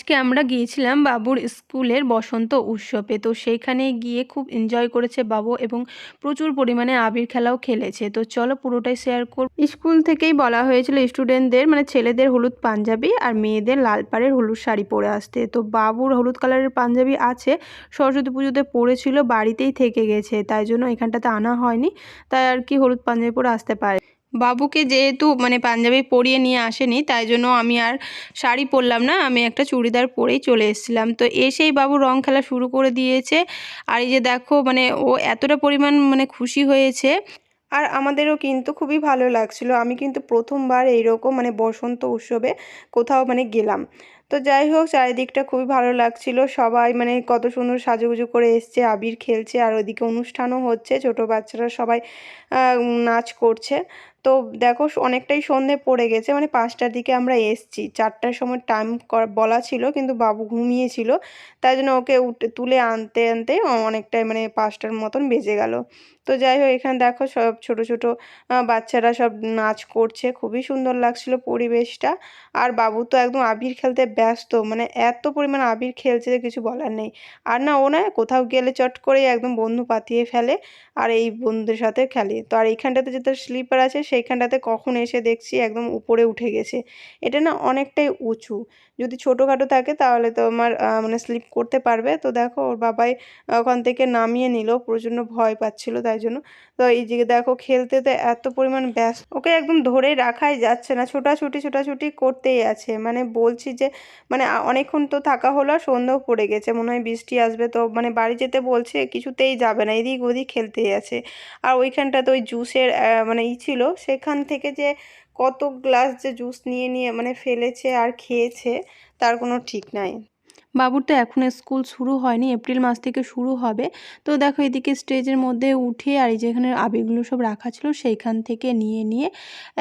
আজকে আমরা গিয়েছিলাম বাবুর স্কুলের বসন্ত উৎসবে। তো সেইখানে গিয়ে খুব এনজয় করেছে বাবু এবং প্রচুর পরিমাণে আবির খেলাও খেলেছে। তো চলো পুরোটাই শেয়ার কর স্কুল থেকেই বলা হয়েছিল স্টুডেন্টদের মানে ছেলেদের হলুদ পাঞ্জাবি আর মেয়েদের লাল পাড়ের হলুদ শাড়ি পরে আসতে। তো বাবুর হলুদ কালারের পাঞ্জাবি আছে, সরস্বতী পুজোতে পরেছিল বাড়িতেই থেকে গেছে, তাই জন্য এখানটাতে আনা হয়নি। তাই আর কি হলুদ পাঞ্জাবি পরে আসতে পারে বাবুকে যেহেতু মানে পাঞ্জাবি পরিয়ে নিয়ে আসেনি, তাই জন্য আমি আর শাড়ি পরলাম না, আমি একটা চুড়িদার পরেই চলে এসেছিলাম। তো এসেই বাবু রং খেলা শুরু করে দিয়েছে। আর এই যে দেখো মানে ও এতটা পরিমাণ মানে খুশি হয়েছে। আর আমাদেরও কিন্তু খুবই ভালো লাগছিল। আমি কিন্তু প্রথমবার এইরকম মানে বসন্ত উৎসবে কোথাও মানে গেলাম। তো যাই হোক, চারিদিকটা খুবই ভালো লাগছিল। সবাই মানে কত সুন্দর সাজুগুজু করে এসছে, আবির খেলছে, আর ওইদিকে অনুষ্ঠানও হচ্ছে। ছোট বাচ্চারা সবাই নাচ করছে। তো দেখো, অনেকটাই সন্ধে পড়ে গেছে। মানে পাঁচটার দিকে আমরা এসছি। চারটার সময় টাইম বলা ছিল, কিন্তু বাবু ঘুমিয়েছিল। তাই জন্য ওকে উঠে, তুলে আনতে আনতে অনেকটাই মানে পাঁচটার মতন বেজে গেল। তো যাই হোক, এখানে দেখো সব ছোট ছোট বাচ্চারা সব নাচ করছে। খুবই সুন্দর লাগছিল পরিবেশটা। আর বাবু তো একদম আবির খেলতে ব্যস্ত। মানে এত পরিমাণ আবির খেলছে যে কিছু বলার নেই। আর না, ও না কোথাও গেলে চট করেই একদম বন্ধু পাতিয়ে ফেলে আর এই বন্ধুদের সাথে খেলে। তো আর এইখানটাতে যে তার স্লিপার আছে, সেইখানটাতে কখন এসে দেখছি একদম উপরে উঠে গেছে। এটা না অনেকটাই উঁচু। যদি ছোটোখাটো থাকে তাহলে তো আমার মানে স্লিপ করতে পারবে। তো দেখো, ওর বাবাই ওখান থেকে নামিয়ে নিল, প্রচণ্ড ভয় পাচ্ছিল তাই জন্য। তো এই যে দেখো, খেলতে তো এত পরিমাণ ব্যস্ত। ওকে একদম ধরে রাখাই যাচ্ছে না। ছোটাছুটি ছোটাছুটি করতেই আছে। মানে বলছি যে মানে অনেকক্ষণ তো থাকা হলো আর সন্ধ্যেও পড়ে গেছে। মনে হয় বৃষ্টি আসবে তো মানে বাড়ি যেতে বলছে, কিছুতেই যাবে না। এদিক ওদিক খেলতে আছে। আর ওইখানটা তো ওই জুসের মানে ই ছিল, সেখান থেকে যে কত গ্লাস যে জুস নিয়ে নিয়ে মানে ফেলেছে আর খেয়েছে, তার কোনো ঠিক নাই। বাবুর তো এখন স্কুল শুরু হয়নি, এপ্রিল মাস থেকে শুরু হবে। তো দেখো এদিকে স্টেজের মধ্যে উঠে আর এই যেখানে আবিরগুলো সব রাখা ছিল সেইখান থেকে নিয়ে নিয়ে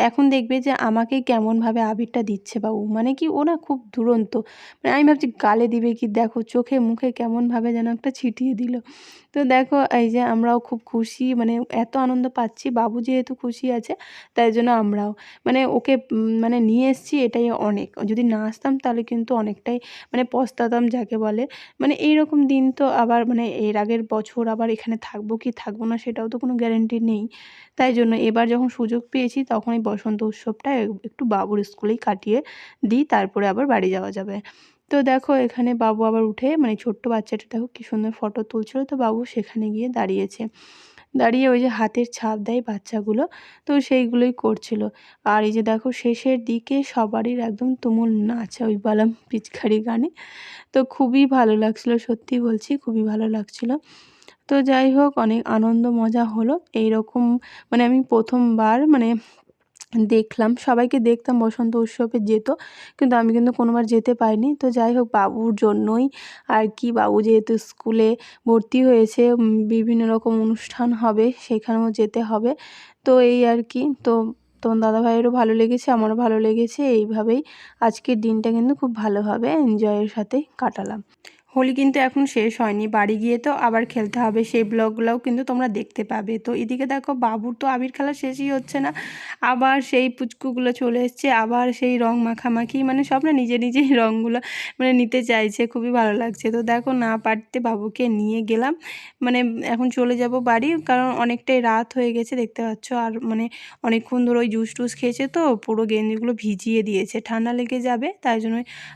এখন দেখবে যে আমাকে কেমনভাবে আবিরটা দিচ্ছে বাবু। মানে কি ও না খুব দুরন্ত। মানে আমি ভাবছি গালে দিবে কি? দেখো চোখে মুখে কেমনভাবে যেন একটা ছিটিয়ে দিল। তো দেখো এই যে আমরাও খুব খুশি মানে এত আনন্দ পাচ্ছি, বাবু যেহেতু খুশি আছে তাই জন্য আমরাও। মানে ওকে মানে নিয়ে এসেছি এটাই অনেক। যদি না আসতাম তাহলে কিন্তু অনেকটাই মানে পস্তাতাম যাকে বলে। মানে এই রকম দিন তো আবার মানে এর আগের বছর আবার এখানে থাকব কি থাকব না সেটাও তো কোনো গ্যারেন্টি নেই। তাই জন্য এবার যখন সুযোগ পেয়েছি তখন এই বসন্ত উৎসবটা একটু বাবুর স্কুলেই কাটিয়ে দিই, তারপরে আবার বাড়ি যাওয়া যাবে। তো দেখো এখানে বাবু আবার উঠে মানে ছোট্ট বাচ্চাটা দেখো কি সুন্দর ফটো তুলছিল। তো বাবু সেখানে গিয়ে দাঁড়িয়েছে। দাঁড়িয়ে ওই যে হাতের ছাপ দেয় বাচ্চাগুলো। তো সেইগুলোই করছিল। আর এই যে দেখো, শেষের দিকে সবারই একদম তুমুল নাচ ওই বালাম পিচকারি গানে। তো খুবই ভালো লাগছিল, সত্যি বলছি, খুবই ভালো লাগছিল। তো যাই হোক, অনেক আনন্দ মজা হলো। এই রকম মানে আমি প্রথমবার মানে দেখলাম, সবাইকে দেখতাম, বসন্ত উৎসবে যেত, কিন্তু আমি কিন্তু কোনোবার যেতে পারিনি। তো যাই হোক, বাবুর জন্যই আর কি, বাবু যেহেতু স্কুলে ভর্তি হয়েছে বিভিন্ন রকম অনুষ্ঠান হবে, সেখানেও যেতে হবে। তো এই আর কি, তো তোমার দাদা ভাইয়েরও ভালো লেগেছে, আমারও ভালো লেগেছে, এইভাবেই আজকের দিনটা কিন্তু খুব ভালোভাবে এনজয়ের সাথে কাটালাম। হোলি কিন্তু এখন শেষ হয়নি, বাড়ি গিয়ে তো আবার খেলতে হবে, সেই ব্লগগুলোও কিন্তু তোমরা দেখতে পাবে। তো এদিকে দেখো বাবুর তো আবির খেলা শেষই হচ্ছে না, আবার সেই পুচকুগুলো চলে এসছে, আবার সেই রং মাখামাখি মানে সব না নিজে নিজেই রঙগুলো মানে নিতে চাইছে, খুবই ভালো লাগছে। তো দেখো না পারতে বাবুকে নিয়ে গেলাম মানে এখন চলে যাব বাড়ি, কারণ অনেকটাই রাত হয়ে গেছে দেখতে পাচ্ছ, আর মানে অনেকক্ষণ ধরে ওই জুস টুস খেয়েছে তো, পুরো গেঞ্জিগুলো ভিজিয়ে দিয়েছে, ঠান্ডা লেগে যাবে, তাই জন্য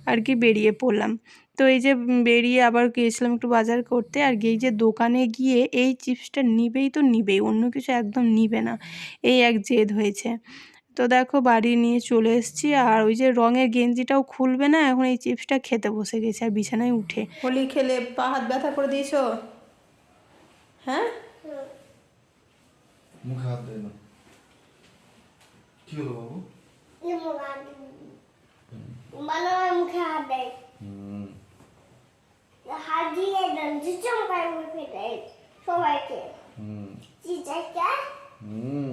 আর কি বেরিয়ে পড়লাম। তো এই যে বেরিয়ে আবার গিয়েছিলাম একটু বাজার করতে আর গিয়ে যে দোকানে গিয়ে এই চিপসটা নিবেই তো নিবেই অন্য কিছু একদম নিবে না। এই এক জেদ হয়েছে। তো দেখো বাড়ি নিয়ে চলে এসেছি আর ওই যে রঙের গেঞ্জিটাও খুলবে না এখন এই চিপসটা খেতে বসে গেছে আর বিছানায় উঠে। হোলি খেলে পা হাত ব্যথা করে দিয়েছ? হ্যাঁ? মুখে হাত দেয় না। কি হলো বাবু? মুখে হাত দেয় দিয়ে চমকায় মুখে দেয় সবাইকে হুম চিচাইকে হুম চিচাইকে